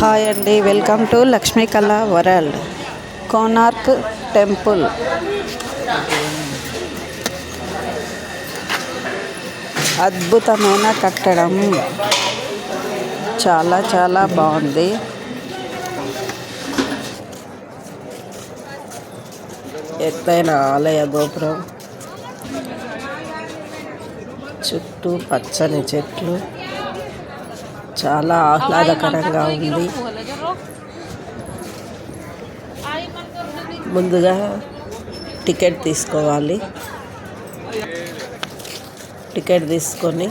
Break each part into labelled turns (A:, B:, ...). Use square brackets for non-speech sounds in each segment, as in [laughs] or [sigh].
A: Hi అండి. Welcome to Lakshmi కళా world. Konark temple. అద్భుతమైన కట్టడం. చాలా చాలా బాగుంది. ఎత్తైన ఆలయ గోపురం. చుట్టూ పచ్చని చెట్లు. చాలా ఆహ్లాదకరంగా ఉంది. ముందుగా టికెట్ తీసుకోవాలి. టికెట్ తీసుకొని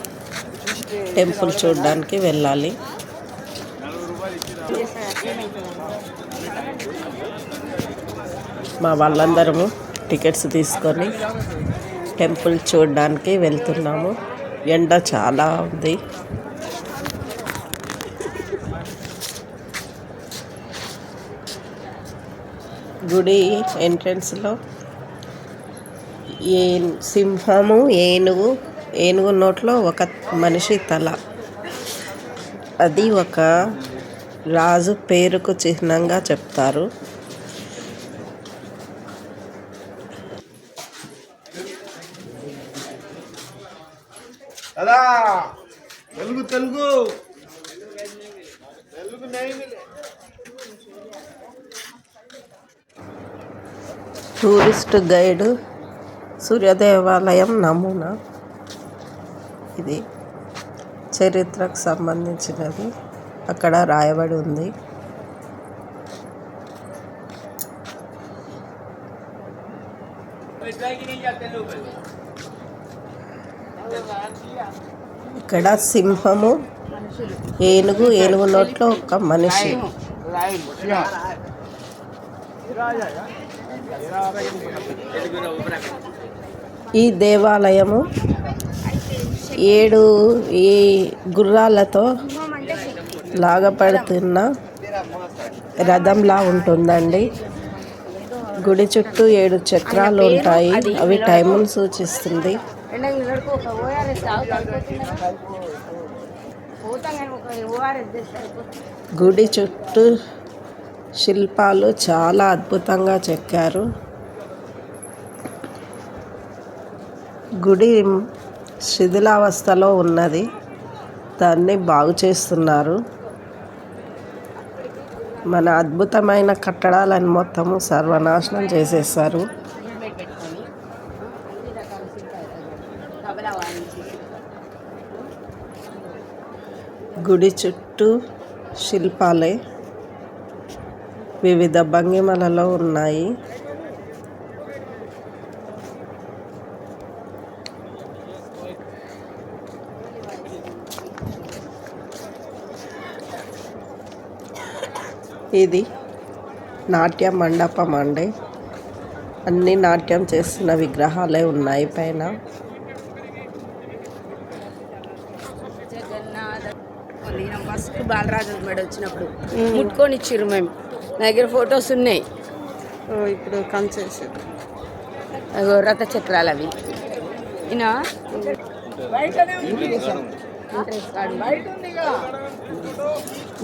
A: టెంపుల్ చూడడానికి వెళ్ళాలి. మా వాళ్ళందరము టికెట్స్ తీసుకొని టెంపుల్ చూడడానికి వెళ్తున్నాము. ఎండ చాలా ఉంది. గుడి ఎంట్రన్స్లో ఏ సింహము ఏనుగు ఏనుగు నోట్లో ఒక మనిషి తల. అది ఒక రాజు పేరుకు చిహ్నంగా చెప్తారు.
B: తెలుగు తెలుగు. తెలుగు
A: టూరిస్ట్ గైడ్ సూర్యదేవాలయం నమూనా. ఇది చరిత్రకు సంబంధించినది. అక్కడ రాయబడి ఉంది. ఇక్కడ సింహము ఏనుగు ఏనుగు నోట్లో ఒక మనిషి. ఈ దేవాలయము ఏడు ఈ గుర్రాలతో లాగపడుతున్న రథంలా ఉంటుందండి. గుడి చుట్టూ ఏడు చక్రాలు ఉంటాయి. అవి టైమును సూచిస్తుంది. గుడి చుట్టూ శిల్పాలు చాలా అద్భుతంగా చెక్కారు. గుడి శిథిలావస్థలో ఉన్నది. దాన్ని బాగు చేస్తున్నారు. మన అద్భుతమైన కట్టడాలను మొత్తము సర్వనాశనం చేసేసారు గుడి చుట్టూ శిల్పాలే వివిధ భంగిమలలో ఉన్నాయి. ఇది నాట్య మండపం అండి. అన్ని నాట్యం చేస్తున్న విగ్రహాలే ఉన్నాయి పైన.
C: ఫస్ట్ బాలరాజు మేడ వచ్చినప్పుడు ముట్టుకొని ఇచ్చిర్రు మేము. నా దగ్గర ఫొటోస్ ఉన్నాయి.
A: ఇప్పుడు కంచేసారు
C: అగో రథ చక్రాలు అవి.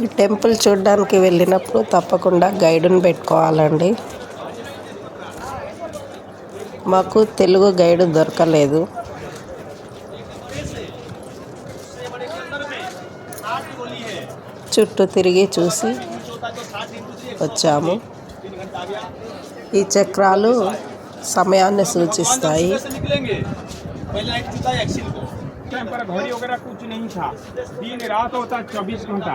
A: ఈ టెంపుల్ చూడడానికి వెళ్ళినప్పుడు తప్పకుండా గైడుని పెట్టుకోవాలండి. మాకు తెలుగు గైడ్ దొరకలేదు. చుట్టూ తిరిగి చూసి వచ్చాము ఈ చక్రాలు సమయాన్ని సూచిస్తాయి
B: कैसे निकलेंगे पहले एक जीता एक्सिल को
D: टाइम पर घड़ी वगैरह कुछ नहीं था दिन रात होता चौबीस घंटा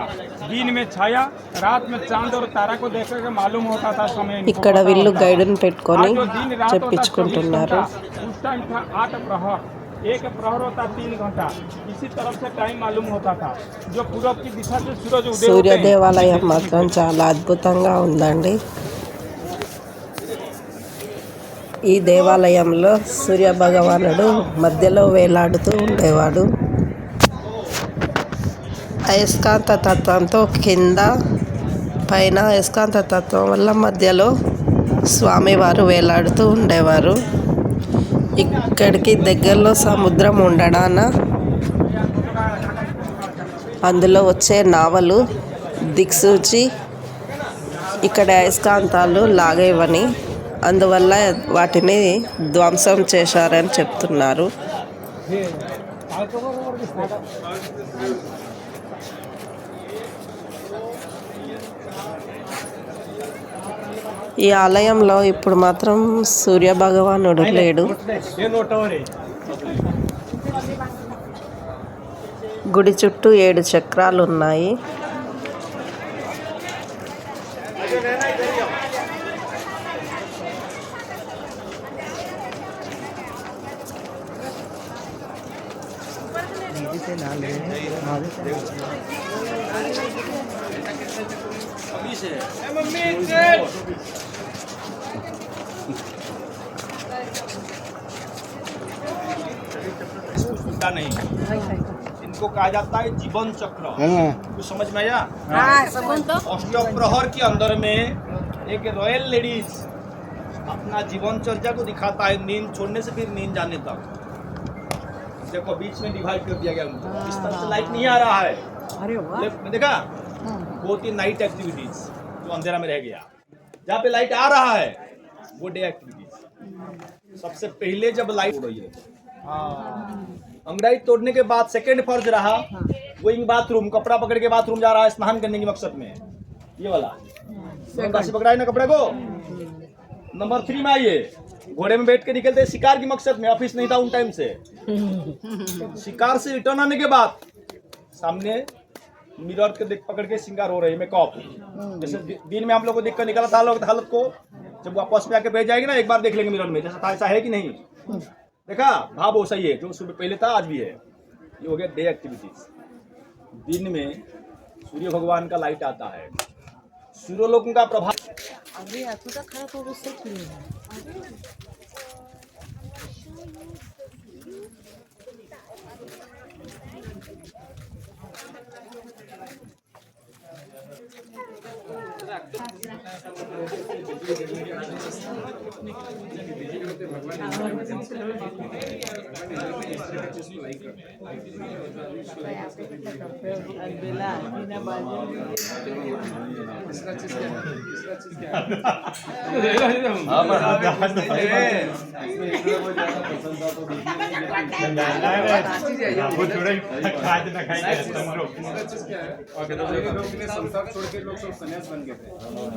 D: दिन में छाया रात में चांद और तारा को देख के मालूम होता था समय इनको
A: ఇక్కడ
D: पता
A: వీళ్ళు
D: होता था।
A: గైడుని పెట్టుకొని
D: आज जो दिन रात होता
A: చెప్పించుకుంటున్నారు
D: 24 घंटा, उस टाइम था आठ प्रहर एक प्रहर होता तीन घंटा इसी तरफ से टाइम मालूम होता था जो पूरब की दिशा से सूरज उदय
A: సూర్య
D: होते हैं,
A: దేవాలయం మాత్రం చాలా అద్భుతంగా ఉందండి ఈ దేవాలయంలో సూర్య భగవానుడు మధ్యలో వేలాడుతూ ఉండేవాడు అయస్కాంత తత్వంతో కింద పైన అయస్కాంత తత్వం వల్ల మధ్యలో స్వామివారు వేలాడుతూ ఉండేవారు ఇక్కడికి దగ్గరలో సముద్రం ఉండడాన అందులో వచ్చే నావలు దిక్సూచి ఇక్కడ అయస్కాంతాలు లాగేవని. అందువల్ల వాటిని ధ్వంసం చేశారని చెప్తున్నారు. ఈ ఆలయంలో ఇప్పుడు మాత్రం సూర్య భగవానుడు లేడు. గుడి చుట్టూ ఏడు చక్రాలు ఉన్నాయి.
B: सुनता नहीं। इनको कहा जाता है जीवन चक्र। कुछ समझ में आया? अष्टप्रहर के अंदर में एक रॉयल लेडीज़ अपना जीवन चर्चा को दिखाता है नींद छोड़ने से फिर नींद जाने तक। देखो बीच में डिवाइड कर दिया गया उनको। इस तरह से लाइट नहीं आ रहा है। में देखा? वो थी नाइट एक्टिविटीज़ जो अंधेरा में रह गया। जहाँ पे लाइट आ रहा है वो डे एक्टिविटीज़ सबसे पहले जब लाइट हो। रही है। अंगड़ाई तोड़ने के बाद सेकंड फ़र्ज़ रहा गोइंग बाथरूम कपड़ा पकड़ के बाथरूम जा रहा है स्नान करने के मकसद में। ये वाला। काशी पकड़ा है ना कपड़े को? नंबर थ्री में आइए। घोड़े में बैठ के निकलते शिकार की मकसद में ऑफ़िस नहीं था उन टाइम से। [laughs] शिकार से रिटर्न आने के बाद सामने मिरर के देख पकड़ के सिंगार हो रही है मेकअप जैसे दिन में हम लोग को देख कर निकला था लोग हालत को जब वापस में आके बैठ जाएगी ना एक बार देख लेंगे मिरर में जैसा था ऐसा है कि नहीं? देखा, भाव वो सही है, जो सुबह पहले था, आज भी है। ये हो गया डे एक्टिविटीज़ दिन में सूर्य भगवान का लाइट आता है। सूर्यलोकों का प्रभाव
D: संसार खाद ना खाई लोग सब संन्यास बन गए थे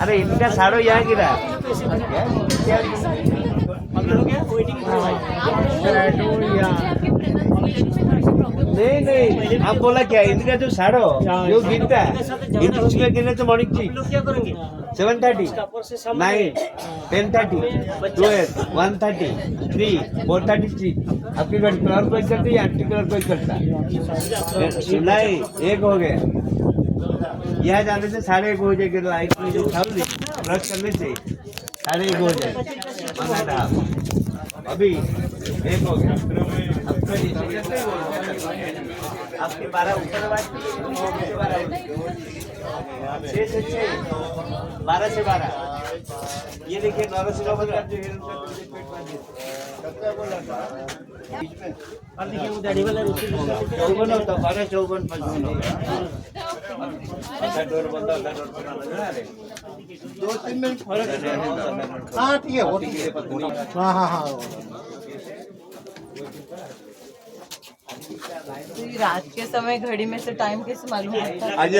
E: अरे इनका साड़ो यहाँ गिरा नहीं नहीं, आप बोला क्या, इनका जो साड़ो, जो गिरता है इनका गिरने तो मॉर्निंग करेंगे seven thirty nine ten thirty twelve one thirty three four thirty three आपकी गाड़ी कलर कोई करती है आंटी कलर कोई करता नहीं एक हो गया। यहाँ जाने से साढ़े एक हो जाएगी लाइट में जो था ब्रश करने से साढ़े एक हो जाए One and a half. अभी एक हो गया तो? आपके बारह ऊपर बारह छः से छः बारह से बारह ये देखिए नौ से नौ बजा તમારે ચૌવન પંચવન હા હા હા. तो
F: रात के समय घड़ी में से टाइम कैसे मालूम होता है?
G: आगे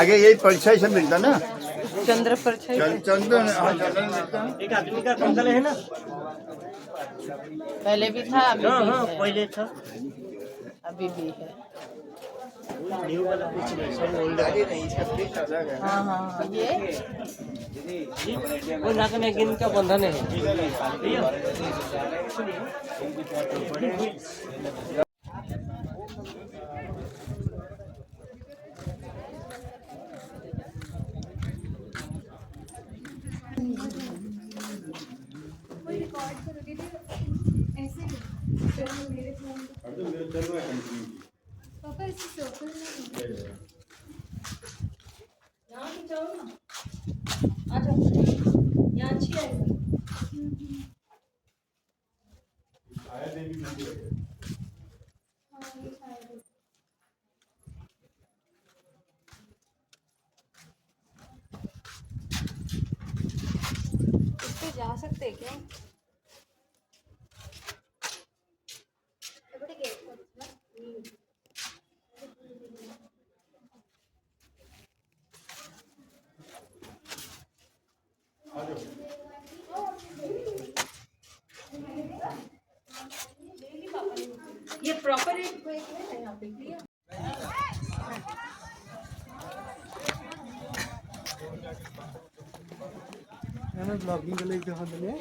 G: आगे यही परछाई से मिलता ना?
F: चंद्र परछाई
G: चंद्र हाँ,
E: एक आदमी का है ना?
F: पहले भी था अभी
E: हाँ,
F: भी
E: हाँ,
F: है।
E: पहले था।
F: अभी भी है।
E: न्यू वाला कुछ नहीं सब ओल्ड है
F: हाँ हाँ हाँ ये
E: वो नाक में गिन का बंधन है
C: सकते क्या? ये प्रॉपर
H: एक है यहाँ पे। আমি ব্লগিং করে দিতে হবে না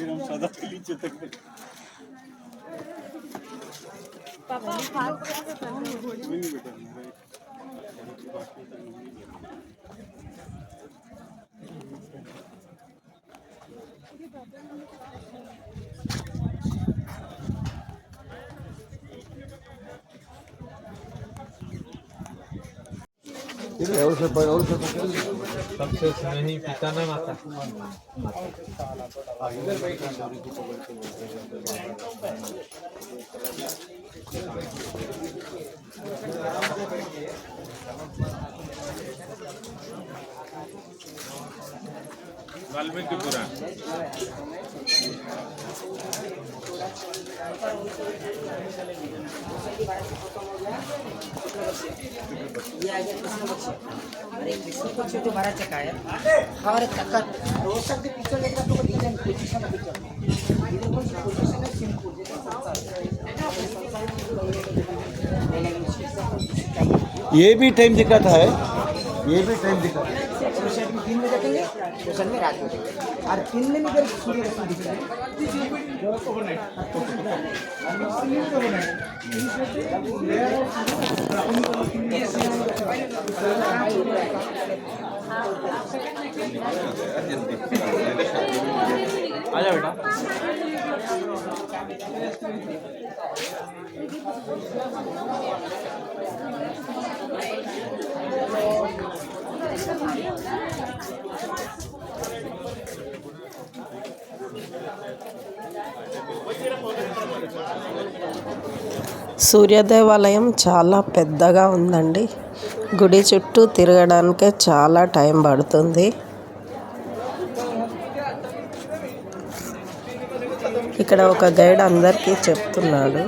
H: এরকম সাদা লিচে থাকবে পাপা হাত বেটা
I: और से पर। और से सबसे स्नेही पिता ना माता
J: वाल्मीकि पुराण
K: चक्का है चक्कर के तो डिज़ाइन पोजीशन इधर पोजीशन है सिंपल
E: ये भी टाइम दिक्कत है? ये भी टाइम दिक्कत है
K: में रखेंगे तो सन में रात में देखेंगे। और तीन दिन में इधर सूर्य रश्मि दिख रहा है।
E: आ जाओ बेटा।
A: సూర్యదేవాలయం చాలా పెద్దగా ఉందండి. గుడి చుట్టూ తిరగడానికే చాలా టైం పడుతుంది. ఇక్కడ ఒక గైడ్ అందరికీ చెప్తున్నాడు.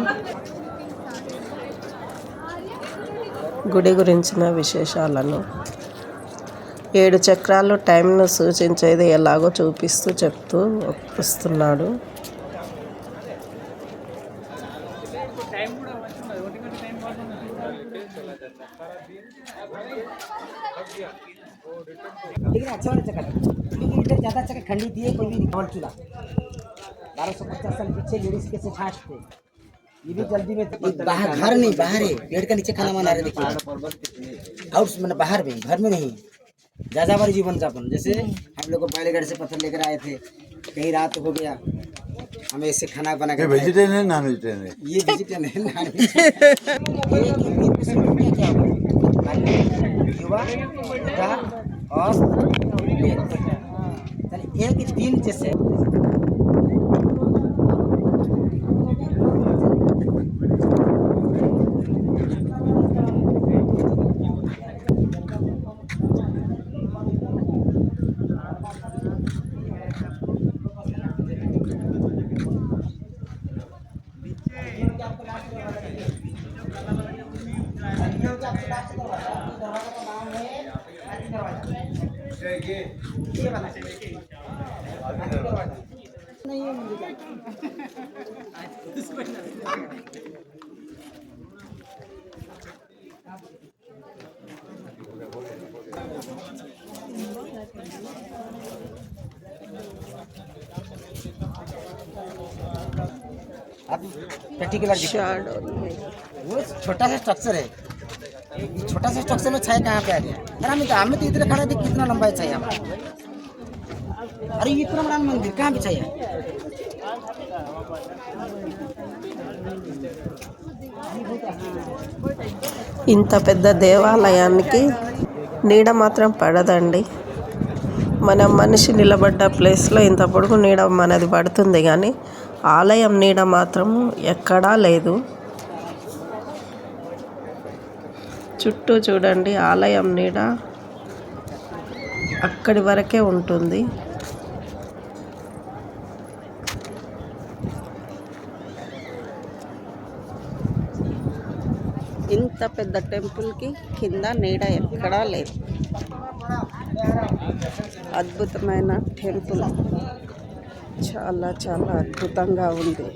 A: గుడి గురించిన విశేషాలను. ఏడు చక్రాలు టైంను సూచించేది ఎలాగో చూపిస్తూ చెప్తూ వస్తున్నాడు
K: लेकिन अच्छा वाला चक्कर है लेकिन इधर ज़्यादा चक्कर खंडी दिए कोई भी रिकवर चूल्हा बारह सौ पचास साल पीछे लेडीज कैसे फास्ट थे ये भी जल्दी में बाहर घर नहीं बाहर है पेड़ के नीचे खाना बना रहे देखिए आउट मतलब बाहर में घर में नहीं जाजाबारी जीवन जापन। जैसे हम लोग को घर से पत्थर लेकर आए थे कहीं रात हो गया हमें ऐसे खाना बना के
G: वेजिटेरियन है नॉन वेजिटेरियन है?
K: ये वेजिटेरियन है नॉन [laughs] ये कि दिन में शुरू किया क्या हुआ युवा युवा और एक दिन जैसे पर्टिकुलर वो छोटा सा स्ट्रक्चर है। ये छोटा सा स्ट्रक्चर में छाया कहाँ पे आ गया? अरे हमें तो हमें तो इधर खड़ा थे कितना लंबा है छाया अरे इतना बड़ा मंदिर कहाँ पे छाया?
A: ఇంత పెద్ద దేవాలయానికి నీడ మాత్రం పడదండి. మనం మనిషి నిలబడ్డ ప్లేస్లో ఇంత పొడుగు నీడ మనది పడుతుంది కానీ ఆలయం నీడ మాత్రం ఎక్కడా లేదు. చుట్టూ చూడండి ఆలయం నీడ అక్కడి వరకే ఉంటుంది. ఇంత పెద్ద టెంపుల్కి కింద నీడ ఎక్కడా లేదు. అద్భుతమైన టెంపుల్. చాలా చాలా అద్భుతంగా ఉంది.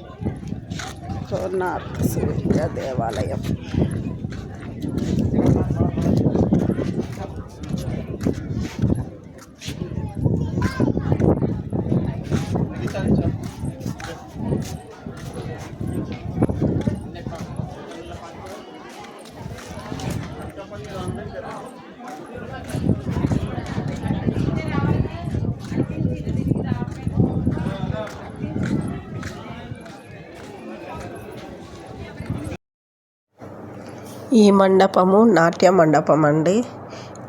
A: కోనార్క్ సూర్య దేవాలయం. ఈ మండపము నాట్య మండపం అండి.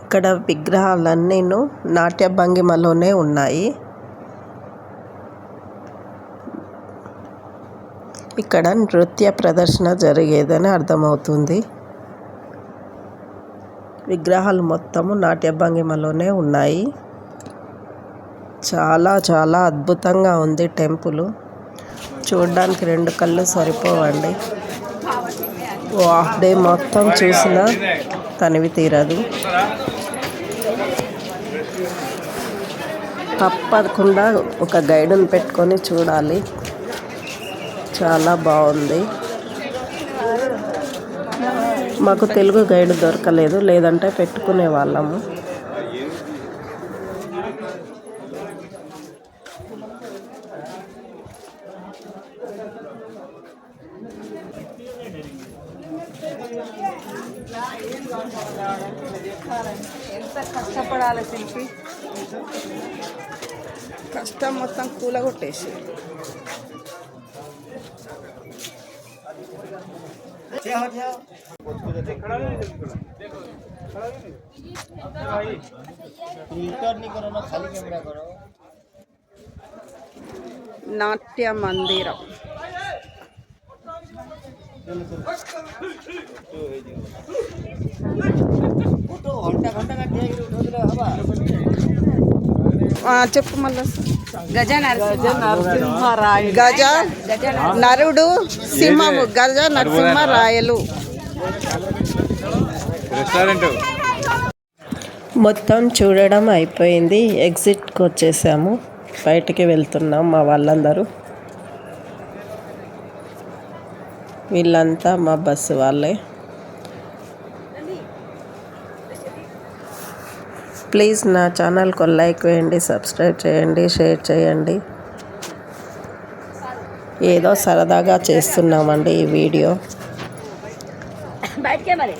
A: ఇక్కడ విగ్రహాలన్నీను నాట్య భంగిమలోనే ఉన్నాయి. ఇక్కడ నృత్య ప్రదర్శన జరిగేదని అర్థమవుతుంది. విగ్రహాలు మొత్తము నాట్య భంగిమలోనే ఉన్నాయి. చాలా చాలా అద్భుతంగా ఉంది టెంపుల్. చూడడానికి రెండు కళ్ళు సరిపోవండి. హాఫ్ డే మొత్తం చూసినా తనివి తీరదు. తప్పకుండా ఒక గైడ్ని పెట్టుకొని చూడాలి. చాలా బాగుంది. మాకు తెలుగు గైడ్ దొరకలేదు లేదంటే పెట్టుకునే వాళ్ళము.
C: ఇట్లా కొట్టేసి. నాట్య మందిరం. చెప్పు మళ్ళీ. గజ నరసింహరాయలు గజ నరుడు సింహము. గజ నరసింహరాయలు.
A: మొత్తం చూడడం అయిపోయింది. ఎగ్జిట్కి వచ్చేసాము. బయటికి వెళ్తున్నాం మా వాళ్ళందరూ. వీళ్ళంతా మా బస్సు వాళ్ళే. ప్లీజ్ నా ఛానల్కి లైక్ వేయండి సబ్స్క్రైబ్ చేయండి షేర్ చేయండి. ఏదో సరదాగా చేస్తున్నామండి ఈ వీడియో.
C: బయటకే మరి.